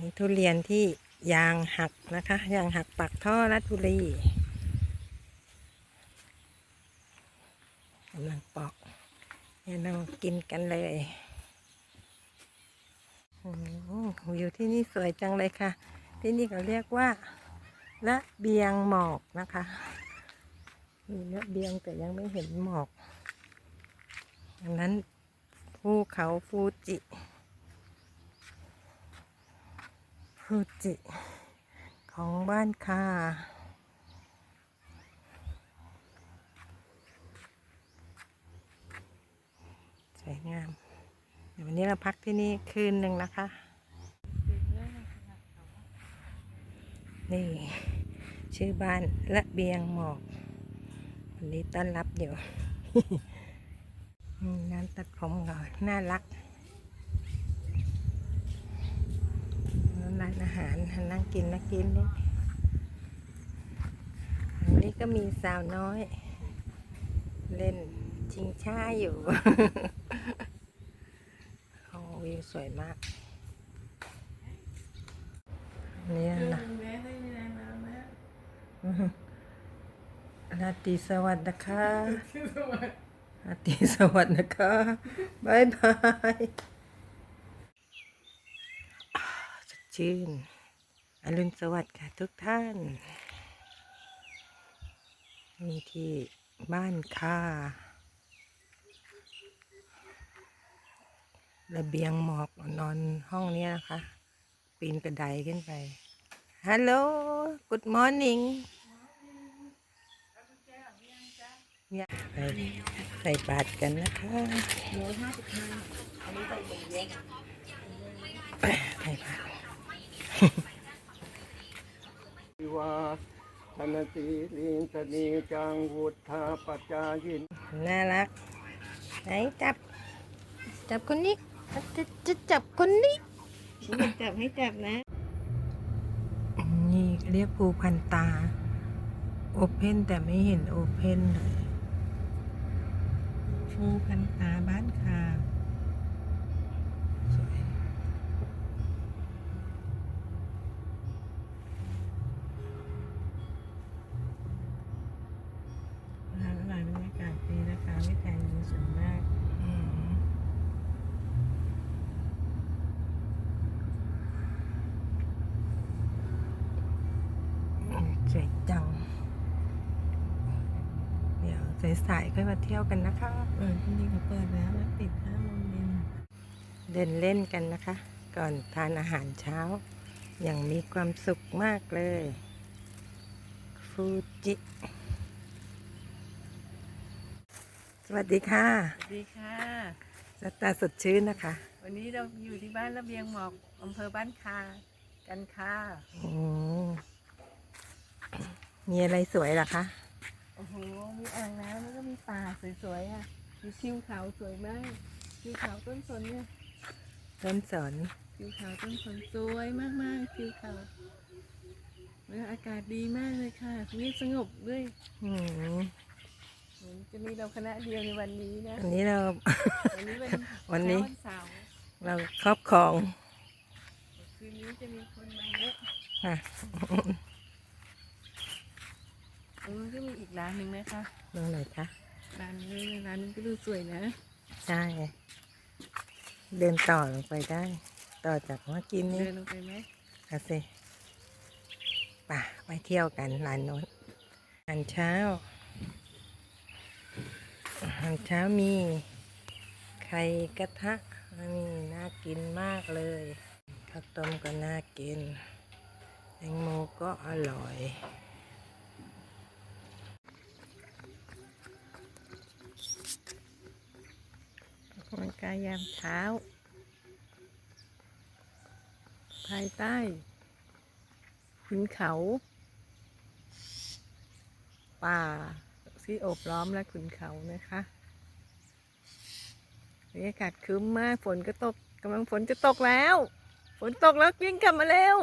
นี่ทุเรียนที่ยางหักนะคะ ยางหักปักท่อรัดบุรีกำลังปอกเนี่ยเรากินกันเลยโอ้วิวที่นี่สวยจังเลยค่ะ ที่นี่เขาเรียกว่าระเบียงหมอกนะคะมีระเบียงแต่ยังไม่เห็นหมอกอันนั้นภูเขาฟูจิ ฟูจิ ของบ้านค่าสวยงามเดี๋ยววันนี้เราพักที่นี่คืนหนึ่งนะคะ นี่ ชื่อบ้านระเบียงหมอก วันนี้ต้อนรับอยู่ น้ำตัดผมก่อนน่ารัก ร้าน อาหารนั่งกินนะกินนี่อันนี้ก็มีสาวน้อย เล่นชิงช้าอยู่โอ้วิวสวยมากนี่นะราตรีสวัสดิ์นะคะราตรีสวัสดิ์นะคะบายบาย สด ชื่น อรุณสวัสดิ์ค่ะทุกท่าน นี่ที่บ้านค่า ระเบียงหมอกนอนห้องนี้นะคะ ปีนกระไดขึ้นไป ฮัลโหล good morning เนี่ยไปใส่บาตรกันนะคะใส่บาตร วิวาธนสีลิงสนีจังวุฒาปัจจายิน น่ารัก ไหนจับ จับคนนี้จะจะจับคนนี้จับให้จับนะ นี่เรียกภูพันตา โอเพนแต่ไม่เห็นโอเพนเลยภูพันตาบ้านคาสวยร้านอร่อยบรรยากาศดีนะคะไม่แพงเงินสูงมากอืมสวยจัง เดี๋ยว สายๆค่อยมาเที่ยวกันนะคะเออที่นี่เขาเปิดแล้วแล้วปิดห้าโมงเย็นเดินเล่นกันนะคะ ก่อนทานอาหารเช้า อย่างมีความสุขมากเลย ฟูจิ สวัสดีค่ะ สวัสดีค่ะสตาสดชื่นนะคะ วันนี้เราอยู่ที่บ้านระเบียงหมอกอำเภอบ้านคากันค่ะอืมมีอะไรสวยเหรอคะโอ้โห มีอ่างน้ำแล้วก็มีป่าสวยๆอะ มีทิวเขาสวยมากทิวเขาต้นสนเนี่ยต้นสนทิวเขาต้นสนสวยมากๆทิวเขาแล้วอากาศดีมากเลยค่ะเงียบสงบด้วยอืมเหมือนจะมีเราคณะเดียวในวันนี้นะ วันนี้เรา วันนี้เป็นวันนี้เช้าวันเสาร์เราครอบครอง คืนนี้จะมีคนมาเยอะค่ะตรง นู้นก็มีอีกร้านหนึ่งนะคะตรงไหนคะร้านนี้ร้านนี้ก็ดูสวยนะใช่เดินต่อลงไปได้ ต่อจากเมื่อกี้นี้เดินลงไปไหมเอาสิป่ะไปเที่ยวกันร้านโน้นอาหารเช้าอาหารเช้ามีไข่กระทะอันนี้น่ากินมากเลยข้าวต้มก็น่ากินแตงโมก็อร่อยออ กายามเช้า ภายใต้ขุนเขา ป่าที่โอบล้อมและขุนเขานะคะบรรยากาศครึ้มมากฝนก็ตกกำลังฝนจะตกแล้ว ฝนตกแล้ววิ่งกลับมาเร็ว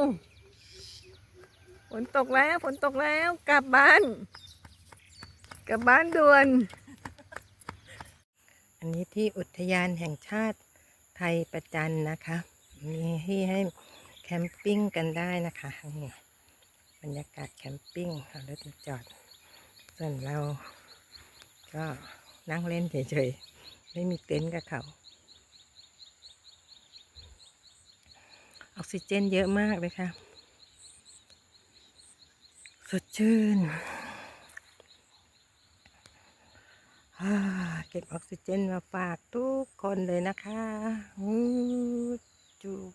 ฝนตกแล้ว ฝนตกแล้ว กลับบ้าน กลับบ้านด่วน อันนี้ที่อุทยานแห่งชาติไทยประจันนะคะ มีที่ให้แคมปิ้งกันได้นะคะนี่บรรยากาศแคมปิ้งเอารถมาจอด ส่วนเราก็นั่งเล่นเฉยๆ ไม่มีเต็นท์กับเขาออกซิเจนเยอะมากเลยค่ะ สดชื่นอ่า เก็บออกซิเจนมาฝากทุกคนเลยนะคะจูบ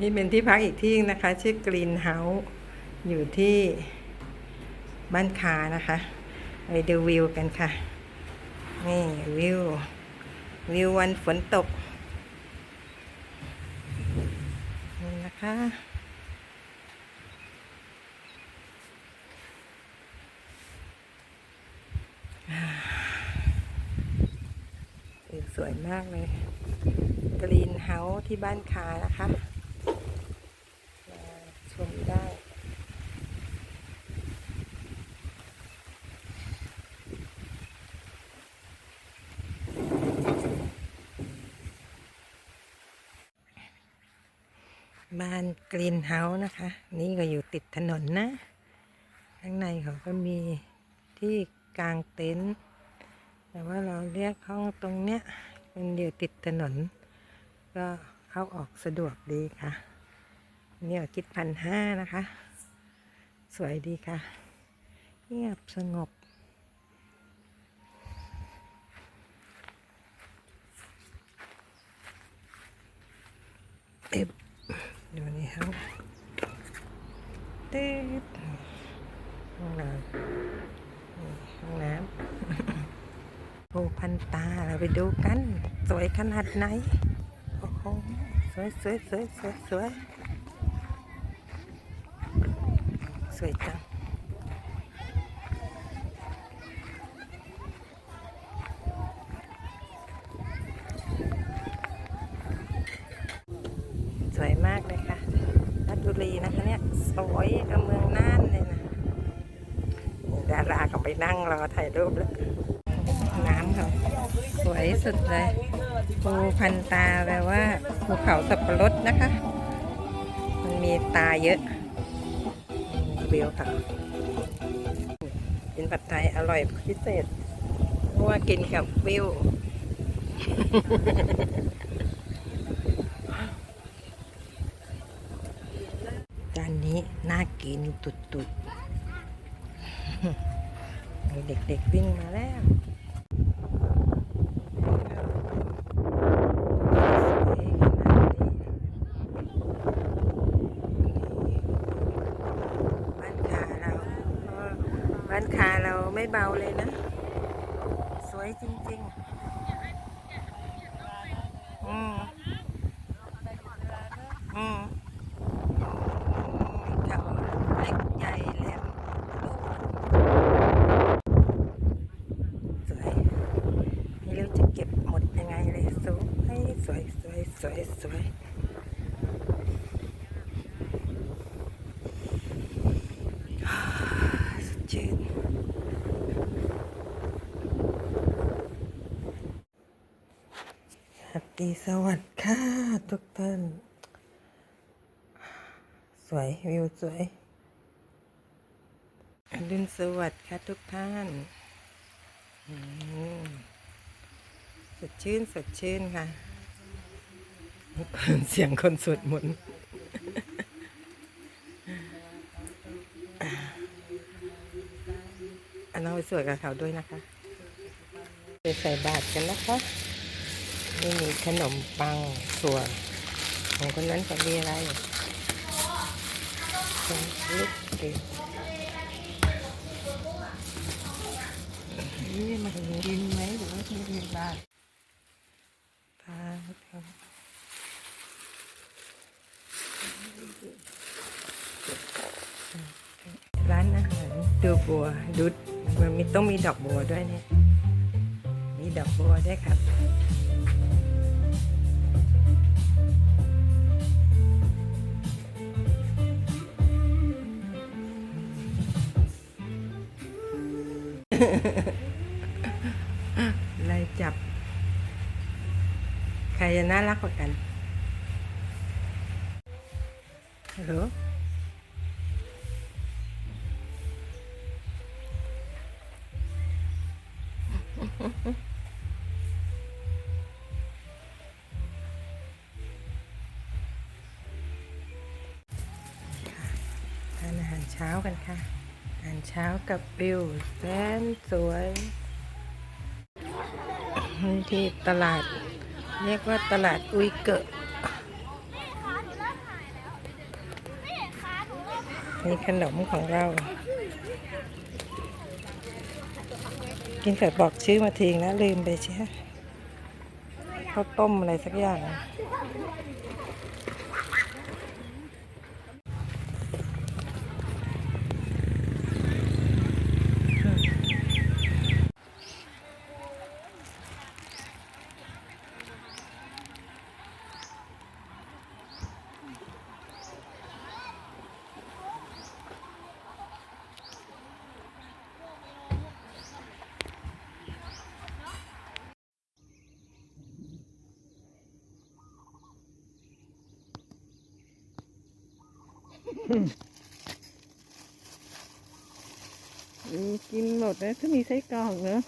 นี่เป็นที่พักอีกที่นะคะ ชื่อกรีนเฮาส์อยู่ที่บ้านคานะคะไปดูวิวกันค่ะ นี่วิว วิววันฝนตกนี่นะคะอ่า วยมากเลยกรีนเฮาส์ที่บ้านคานะคะมาชมได้บ้านกรีนเฮาส์นะคะ นี่ก็อยู่ติดถนนนะ ข้างในเขาก็มีที่กลางเต็นท์แต่ว่าเราเรียกห้องตรงเนี้ย เป็นอยู่ติดถนน ก็เข้าออกสะดวกดีค่ะเนี่ยคิดพันห้านะคะ สวยดีค่ะ เงียบสงบเอ็บดูนี่ครับตึ๊ดห้องน้ำนี่ห้องน้ำ โอ้พันตาเราไปดูกัน สวยขนาดไหน โอ้โห สวยสวยสวยสวยสวยสวยจังสวยมากเลยค่ะราชบุรีนะคะเนี่ย สวยกับเมืองน่านเลยนะ ดาราก็ไปนั่งรอถ่ายรูปแล้ว วยสุดเลยภูพันตาแปลว่าภูเขาสับปะรดนะคะ มันมีตาเยอะวิวค่ะกินผัดไทยอร่อยพิเศษ เพราะว่ากินกับวิวจานนี้น่ากินตุดๆมีเด็กๆวิ่งมาแล้วสวยขนาดนี้บ้านคา เราบ้านคาเราไม่เบาเลยนะ สวยจริง ๆ อืมอืมเขาเล็กใหญ่แหลมสวยไม่รู้จะเก็บหมดยังไงเลยสวยสวยสวยสวยสวยสดชื่นสวัส ดีสวัสดีค่ะทุกท่าน สวย วิวสวยอรุณสวัสดิ์ค่ะทุกท่านสดชื่นสดชื่นค่ะเสียงคนสวดมนต์อันน้องไปสวดกับเขาด้วยนะคะ ไปใส่บาตรกันนะคะ นี่มีขนมปังส่วนของคนนั้นก็มีอะไรเป็นลูกเกนี่มันกินไหมหรือว่ากินเป็นบ้านพาทำร้านอาหารดูบัวดูมันมีต้องมีดอกบัวด้วยเนี่ย มีดอกบัวด้วยครับ ไล่จับ ใครจะน่ารักกว่ากันฮัลโหลทานอาหารเช้ากันค่ะ เช้ากับวิวแสนสวย ที่ตลาด เรียกว่าตลาดอุยเกะนี่ขนมของเรา กินเกิดบอกชื่อมาทิ้งนะลืมไปใช่ข้าวต้มอะไรสักอย่าง กินหมดแล้วถ้ามีไส้กรอกเนอะ